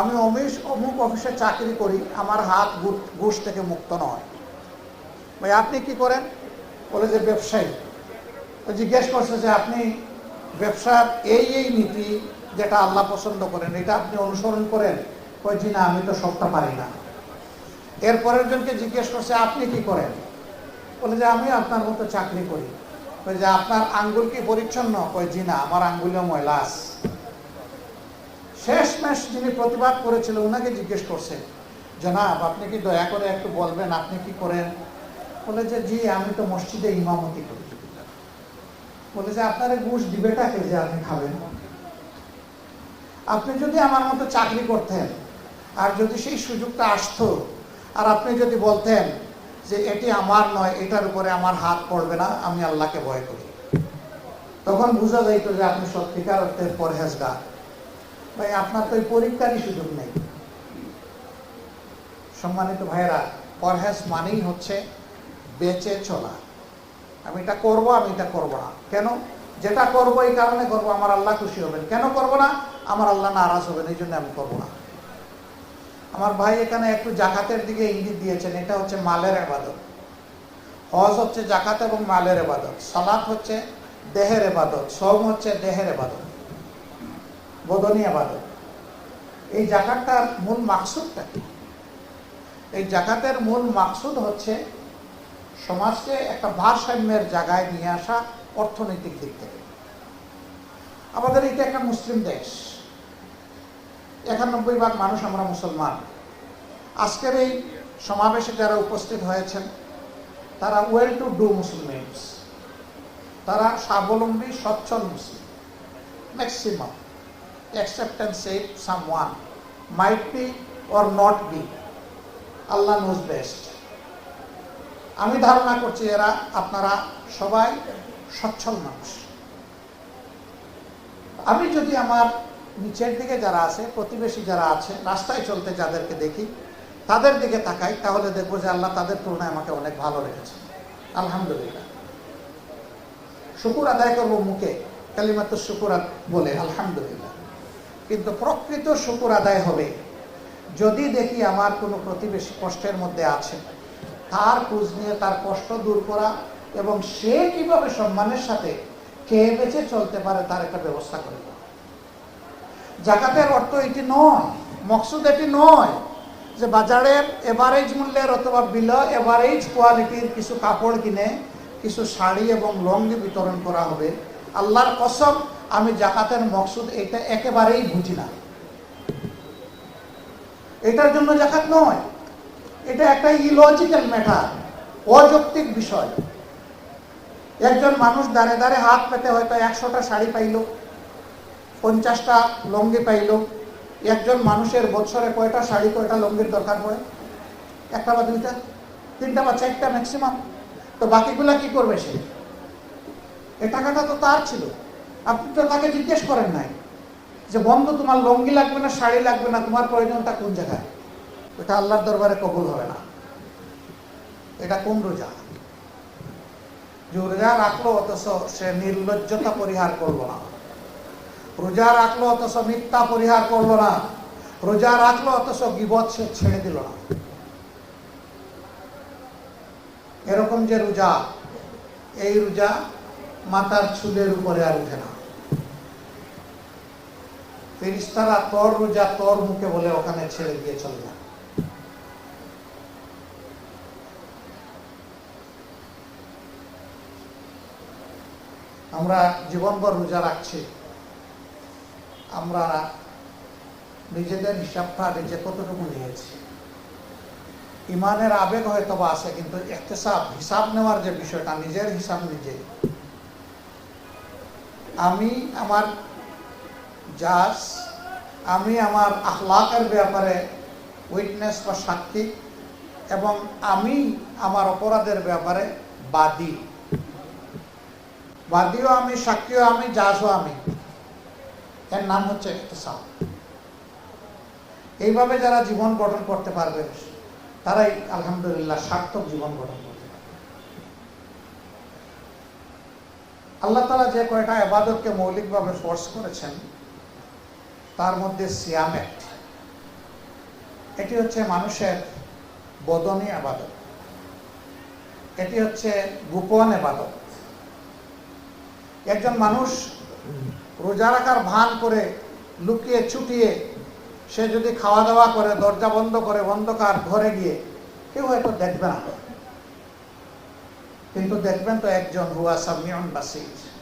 আমি অমিশ অমুক অফিসে চাকরি করি, আমার হাত ঘুষ থেকে মুক্ত নয়। ভাই, আপনি কি করেন? বলে যে ব্যবসায়ী। তো জিজ্ঞেস করছে যে, আপনি ব্যবসার এই এই নীতি যেটা আল্লাহ পছন্দ করেন, এটা আপনি অনুসরণ করেন? কই জি না, আমি তো সবটা পারি না। এরপরের জনকে জিজ্ঞেস করছে, আপনি কি করেন? বলে যে, আমি আপনার মতো চাকরি করি। যে, আপনার আঙ্গুল কি পরিচ্ছন্ন? কই জি না, আমার আঙ্গুলেও ময়লা আছে। শেষ যিনি প্রতিবাদ করেছিল ওনাকে জিজ্ঞেস করছে, জনাব, আপনি কি দয়া করে একটু বলবেন, আপনি কি করেন? বলে যে, জি, আমি তো মসজিদে ইমামতি করি। বলে যে, আপনার ঘুষ দিবেটাকে যে আপনি খাবেন? আপনি যদি আমার মতো চাকরি করতেন, আর যদি সেই সুযোগটা আসতো, আর আপনি যদি বলতেন যে, এটি আমার নয়, এটার উপরে আমার হাত পড়বে না, আমি আল্লাহকে ভয় করি। তখন বোঝা যাইতো যে, আপনি সত্যিকার অর্থে পরহেজগার। ভাই, আপনার তো পরীক্ষারই সুযোগ নেই। সম্মানিত ভাইয়েরা, পরহেজ মানেই হচ্ছে বেঁচে চলা। আমি এটা করব, আমি এটা করব না। কেন? যেটা করব এই কারণে করব, আমার আল্লাহ খুশি হবেন। কেন করব না? আমার আল্লাহ নারাজ হবেন, এই জন্য আমি করব না। আমার ভাই এখানে একটু জাকাতের দিকে ইঙ্গিত দিয়েছেন, এটা হচ্ছে মালের এবাদত। হজ হচ্ছে জাকাত এবং মালের এবাদত। সালাত হচ্ছে দেহের এবাদত। সব হচ্ছে দেহের এবাদত। বদনী আবাদত। এই জাকাতটার মূল মাকসুদটা কি? এই জাকাতের মূল মাকসুদ হচ্ছে সমাজকে একটা ভারসাম্যের জায়গায় নিয়ে আসা অর্থনৈতিক দিক থেকে। আমাদের এটা একটা মুসলিম দেশ। একানব্বই ভাগ মানুষ আমরা মুসলমান। আজকের এই সমাবেশে যারা উপস্থিত হয়েছেন, তারা ওয়েল টু ডু মুসলিমস তারা স্বাবলম্বী, সচ্ছল Muslim maximum accept and save someone might be or not be. Allah knows best. আমি ধারণা করছি এরা, আপনারা সবাই সচ্ছল মানুষ। আমি যদি আমার নিচের দিকে যারা আছে, প্রতিবেশী যারা আছে, রাস্তায় চলতে যাদেরকে দেখি, তাদের দিকে তাকাই, তাহলে দেখব যে আল্লাহ তাদের তুলনায় আমাকে অনেক ভালো রেখেছে। আলহামদুলিল্লাহ। শুকুর আদায় করব মুখে কালিমাত শুকুর বলে, আলহামদুলিল্লাহ। কিন্তু প্রকৃত শুকুর আদায় হবে যদি দেখি আমার কোনো প্রতিবেশী কষ্টের মধ্যে আছে, তার খোঁজ নিয়ে তার কষ্ট দূর করা এবং সে কীভাবে সম্মানের সাথে খেয়ে বেঁচে চলতে পারে, তার একটা ব্যবস্থা করে। জাকাতের অর্থ এটি নয়, মকসুদ এটি নয় যে বাজারের এভারেজ মূল্যের অথবা বিল এভারেজ কোয়ালিটির কিছু কাপড় কিনে, কিছু শাড়ি এবং লঙ্গি বিতরণ করা হবে আল্লাহর কসম আমি জাকাতের মকসুদ এটা একেবারেই বুঝি না এটার জন্য জাকাত নয়। এটা একটা ইলজিক্যাল ম্যাটার অযৌক্তিক বিষয়। একজন মানুষ দাঁড়ে দাঁড়ে হাত পেতে হয়তো একশোটা শাড়ি পাইল, পঞ্চাশটা লঙ্গি পাইল। একজন মানুষের বছরে কয়টা শাড়ি, কয়টা লঙ্গির দরকার পড়ে একটা বা দুইটা? তিনটা বা চারটা ম্যাক্সিমাম তো বাকিগুলা কি করবে সে? এ টাকাটা তো তার ছিল। আপনি তো তাকে জিজ্ঞেস করেন নাই যে, বন্ধু, তোমার লঙ্গি লাগবে না, শাড়ি লাগবে না, তোমার প্রয়োজনটা কোন জায়গায়? এটা আল্লাহর দরবারে কবুল হবে না। এটা কোন রোজা? যে রোজা রাখল অথচ সে নির্লজ্জতা পরিহার করল না। রোজা রাখল অথচ মিথ্যা পরিহার করল না। রোজা রাখল অথচ গিবত সে ছেড়ে দিল না। এরকম যে রোজা, এই রোজা মাতার চুলের উপরে আর উঠে না। ফেরিস্তারা তোর রোজা তোর মুখে বলে ওখানে ছেড়ে দিয়ে চলে যায়। আমরা জীবনভর রোজা রাখছি। আমরা নিজেদের হিসাবটা নিজে কতটুকু নিয়েছি। ইমানের আবেগ হয়তো বা আছে, কিন্তু এহতেসাব হিসাব নেওয়ার যে বিষয়টা, নিজের হিসাব নিজে আমি, আমার জাজ আমি আমার আখলাকের ব্যাপারে উইটনেস বা সাক্ষী এবং আমি আমার অপরাধের ব্যাপারে বাদী। বাদীও আমি, সাক্ষীও আমি, জাজও আমি। এর নাম হচ্ছে ইহতেসাব এইভাবে যারা জীবন গঠন করতে পারবে, তারাই আলহামদুলিল্লাহ সার্থক জীবন গঠন করতে পারবে। আল্লাহ তালা যে কয়টা আবাদতকে মৌলিকভাবে ফোর্স করেছেন তার মধ্যে সিয়াম এটি হচ্ছে মানুষের বদনী আবাদত। এটি হচ্ছে গোপন আবাদত। একজন মানুষ রোজা রাখার ভান করে, লুকিয়ে ছুটিয়ে, সে যদি খাওয়া দাওয়া করে, দরজা বন্ধ করে, অন্ধকার ঘরে গিয়ে, কেউ হয়তো দেখবে না। কিন্তু দেখবেন তো একজন হুয়া সামিয়ন বাসির।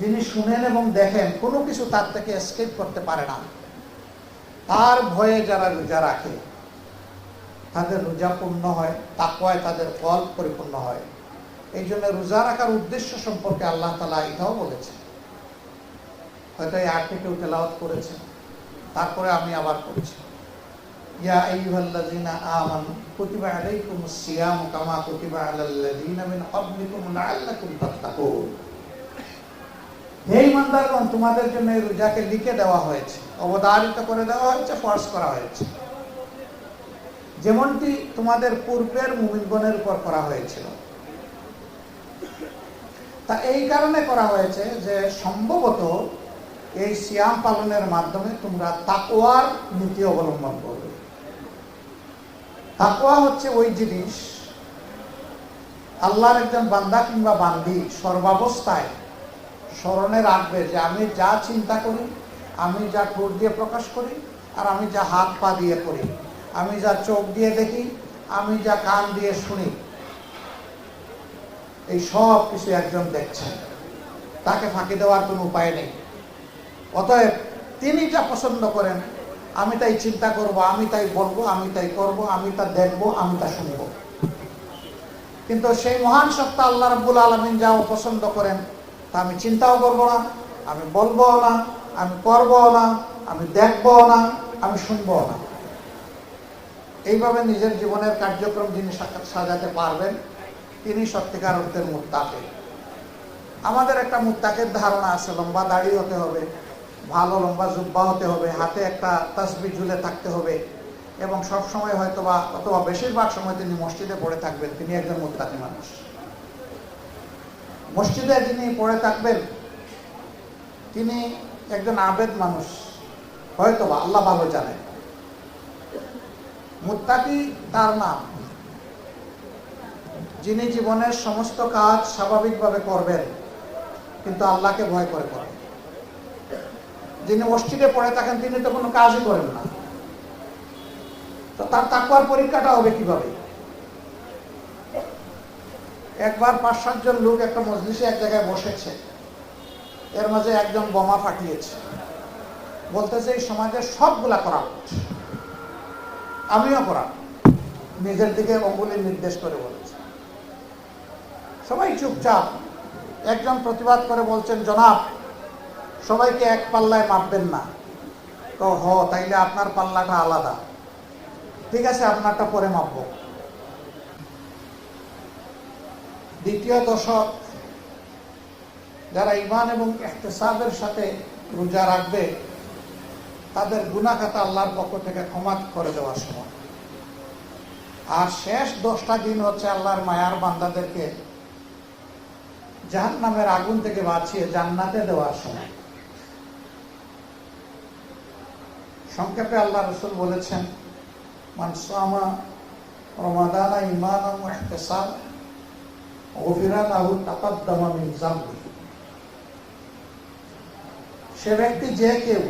যিনি শুনেন এবং দেখেন, কোনো কিছু তার থেকে এসকেপ করতে পারে না। তার ভয়ে যারা রোজা রাখে, তাদের রোজা পূর্ণ হয়, তাকওয়ায় তাদের ফল পরিপূর্ণ হয়। এই জন্য রোজা রাখার উদ্দেশ্য সম্পর্কে আল্লাহ তালা এটাও বলেছে হয়তো এই আটটি কেউ তেলাওয়াত করেছে, তারপরে আমি আবার করছি ইয়া আইয়ুহাল্লাযীনা আমানু কুতিবা আলাইকুমুস সিয়ামু কামা কুতিবা আলাল লাযীনা মিন ক্বাবলিকুম লাআল্লাকুম তাত্তাকুন। হে ইমানদারগণ, তোমাদের জন্য রোজাকে লিখে দেওয়া হয়েছে, অবধারিত করে দেওয়া হয়েছে ফর্স করা হয়েছে। যেমনটি তোমাদের পূর্বের মুমিনগণের উপর করা হয়েছিল। তা এই কারণে করা হয়েছে যে সম্ভবত এই সিয়াম পালনের মাধ্যমে তোমরা তাকোয়ার নীতি অবলম্বন করবে। তাকোয়া হচ্ছে ওই জিনিস, আল্লাহর একজন বান্দা কিংবা বান্দি সর্বাবস্থায় স্মরণে রাখবে যে আমি যা চিন্তা করি, আমি যা ঠোঁট দিয়ে প্রকাশ করি, আর আমি যা হাত পা দিয়ে করি। আমি যা চোখ দিয়ে দেখি, আমি যা কান দিয়ে শুনি। এই সব কিছু একজন দেখছেন। তাকে ফাঁকি দেওয়ার কোনো উপায় নেই। অতএব তিনি যা পছন্দ করেন, আমি তাই চিন্তা করব, আমি তাই বলব, আমি তাই করব, আমি তা দেখব, আমি তা শুনব। কিন্তু সেই মহান সত্তা আল্লাহ রব্বুল আলমিন যা পছন্দ করেন তা আমি চিন্তাও করব না, আমি বলব না, আমি করব না, আমি দেখব না, আমি শুনব না। এইভাবে নিজের জীবনের কার্যক্রম যিনি সাজাতে পারবেন, তিনি সত্যিকার অর্থের মুত্তাকে। আমাদের একটা মুত্তাকের ধারণা আছে, লম্বা দাড়ি হতে হবে, ভালো লম্বা জুব্বা হতে হবে, হাতে একটা তসবি ঝুলে থাকতে হবে, এবং সব সময় হয়তো বা অথবা বেশিরভাগ সময় তিনি মসজিদে পড়ে থাকবেন, তিনি একজন মুক্তাকি মানুষ। মসজিদে যিনি পড়ে থাকবেন, তিনি একজন আবেদ মানুষ। হয়তো বা আল্লাহ ভালো জানেন। মুত্তাকি তার নাম। যিনি জীবনের সমস্ত কাজ স্বাভাবিকভাবে করবেন, কিন্তু আল্লাহকে ভয় করে করেন। যিনি মসজিদে পড়ে থাকেন, তিনি তো কোনো কাজই করেন না। তো তার তাকুয়ার পরীক্ষাটা হবে কীভাবে? একবার পাঁচ সাতজন লোক একটা মজলিসে এক জায়গায় বসেছে। এর মাঝে একজন বোমা ফাটিয়েছে। বলতেছে, এই সমাজের সবগুলা করা আমিও করা। নিজের দিকে অঙ্গুলি নির্দেশ করে বলেছে। সবাই চুপচাপ। একজন প্রতিবাদ করে বলছেন, জনাব, সবাইকে এক পাল্লায় মাপবেন না। তো, হ, তাইলে আপনার পাল্লাটা আলাদা। ঠিক আছে, আপনারটা পরে মাপব। দ্বিতীয় দশক, যারা ইমান এবং এহতেসাবের সাথে রোজা রাখবে, তাদের গুণাখাতা আল্লাহর পক্ষ থেকে ক্ষমা করে দেওয়ার সময়। আর শেষ দশটা দিন হচ্ছে আল্লাহর মায়ার বান্দাদেরকে জাহান নামের আগুন থেকে বাঁচিয়ে জান্নাতে দেওয়ার সময়। সংক্ষেপে আল্লাহ রসুল বলেছেন মানসামা রমাদানা ইমান ইহতেসাব। সে ব্যক্তি যে কেউ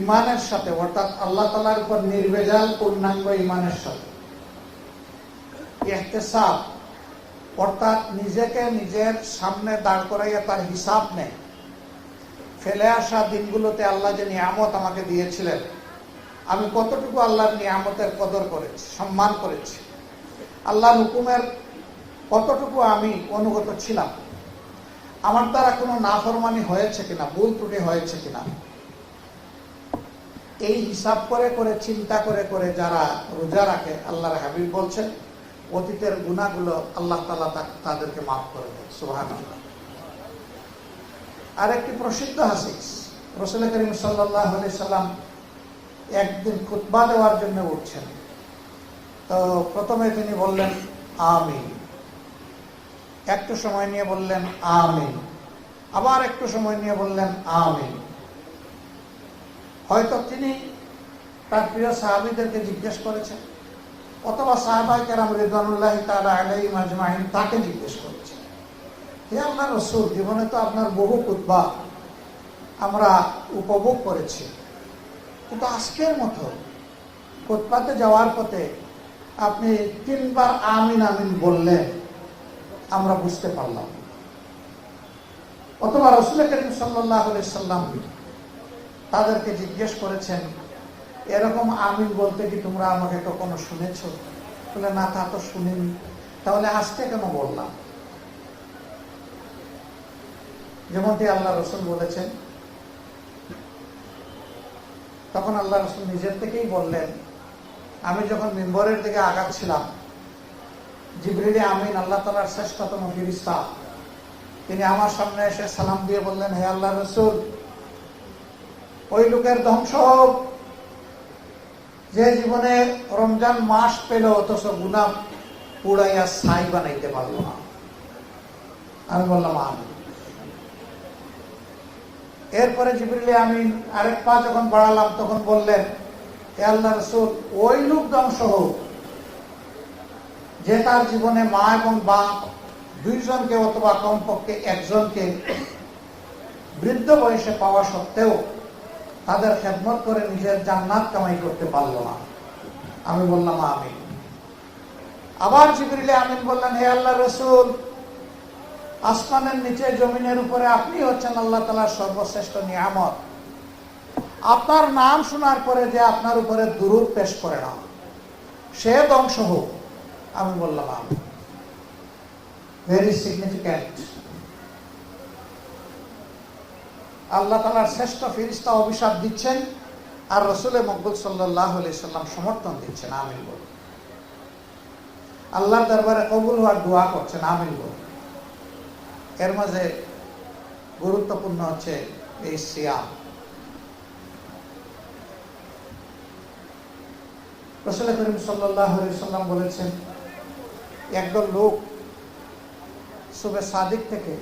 ইমানের সাথে, অর্থাৎ আল্লাহ তালার উপর নির্বেজাল পূর্ণাঙ্গ ইমানের সাথে অর্থাৎ নিজেকে নিজের সামনে দাঁড় করাইয়া তার হিসাব নেয়, ফেলে আসা দিনগুলোতে আল্লাহ যে নিয়ামত আমাকে দিয়েছিলেন, আমি কতটুকু আল্লাহর নিয়ামতের কদর করেছি, সম্মান করেছি, আল্লাহর হুকুমের কতটুকু আমি অনুগত ছিলাম? আমার দ্বারা কোনো নাফরমানি হয়েছে কিনা, ভুল ত্রুটি হয়েছে কিনা? এই হিসাব করে করে, চিন্তা করে করে যারা রোজা রাখে, আল্লাহর হাবিব বলছেন, অতীতের গুণাগুলো আল্লাহ তালা তাদেরকে মাফ করে দেয় সুহান আর একটি প্রসিদ্ধ হাসিস রসুল করিম সাল্লাহ সাল্লাম একদিন খুতবা দেওয়ার জন্য উঠছেন। তো প্রথমে তিনি বললেন আমি একটু সময় নিয়ে বললেন আমি আবার একটু সময় নিয়ে বললেন আমি হয়তো তিনি তার প্রিয় সাহাবিদেরকে জিজ্ঞেস করেছেন, অথবা সাহাবাই কেরাম রিদানুল্লাহ তালা আলাই মাজমাহিন তাকে জিজ্ঞেস করেছেন। হে আপনার রসুল, জীবনে তো আপনার বহু কুতবা আমরা উপভোগ করেছি। কিন্তু আজকের মতো কুতপাতে যাওয়ার পথে আপনি তিনবার আমিন আমিন বললেন। আমরা বুঝতে পারলাম। অথবা রসুল করিম সাল্লাম তাদেরকে জিজ্ঞেস করেছেন, এরকম আমিন বলতে কি তোমরা আমাকে কখনো শুনেছ? বলে, না, তা তো শুনিনি। তাহলে আসতে কেন বললাম? যেমনটি আল্লাহ রসুল বলেছেন, তখন আল্লাহ রসুল নিজের থেকেই বললেন, আমি যখন মেম্বরের দিকে আগাচ্ছিলাম জিবরিলি আমিন, আল্লাহ তালার শ্রেষ্ঠতম ফিরিস্তা তিনি আমার সামনে এসে সালাম দিয়ে বললেন, হে আল্লাহ রসুল, ওই লোকের ধ্বংস হোক যে জীবনে রমজান মাস পেল, অথচ গুনাম পুড়াইয়া ছাই বানাইতে পারল না। আমি বললাম আমি এরপরে জিবরিলে আমি আরেক পা যখন বাড়ালাম, তখন বললেন, হে আল্লাহ রসুল, ওই লোক ধ্বংস হোক যে তার জীবনে মা এবং বাপ দুইজনকে অথবা কমপক্ষে একজনকে বৃদ্ধ বয়সে পাওয়া সত্ত্বেও তাদের খেদমত করে নিজের জান্নাত কামাই করতে পারল না। আমি বললাম আমি আবার জিবরিলে আমিন বললেন, হে আল্লাহ রসুল, আসমানের নিচে জমিনের উপরে আপনি হচ্ছেন আল্লাহ তালার সর্বশ্রেষ্ঠ নিয়ামত। আপনার নাম শোনার পরে যে আপনার উপরে দুরূপ পেশ করে না। সে ধ্বংস হোক। আমি বললাম আমি ভেরি সিগনিফিক্যান্ট আল্লাহ তালার শ্রেষ্ঠ ফিরিস্তা অভিশাপ দিচ্ছেন আর রসুলের মকবুল সাল্লাহ সাল্লাম সমর্থন দিচ্ছেন। আমিন বল আল্লাহর দরবারে কবুল হওয়ার দোয়া করছেন। আমিন বল এর মাঝে গুরুত্বপূর্ণ হচ্ছে এই সিয়াম। রসুল করিম সাল্লাহ সাল্লাম বলেছেন একদল লোক সবে সাদিক থেকে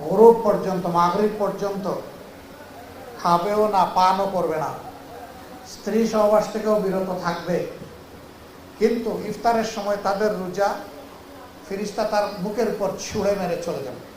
গরব পর্যন্ত, মাগরিব পর্যন্ত খাবেও না, পানও করবে না। স্ত্রী সহবাস থেকেও বিরত থাকবে। কিন্তু ইফতারের সময় তাদের রোজা ফিরিস্তা তার মুখের উপর ছুঁড়ে মেরে চলে যাবে।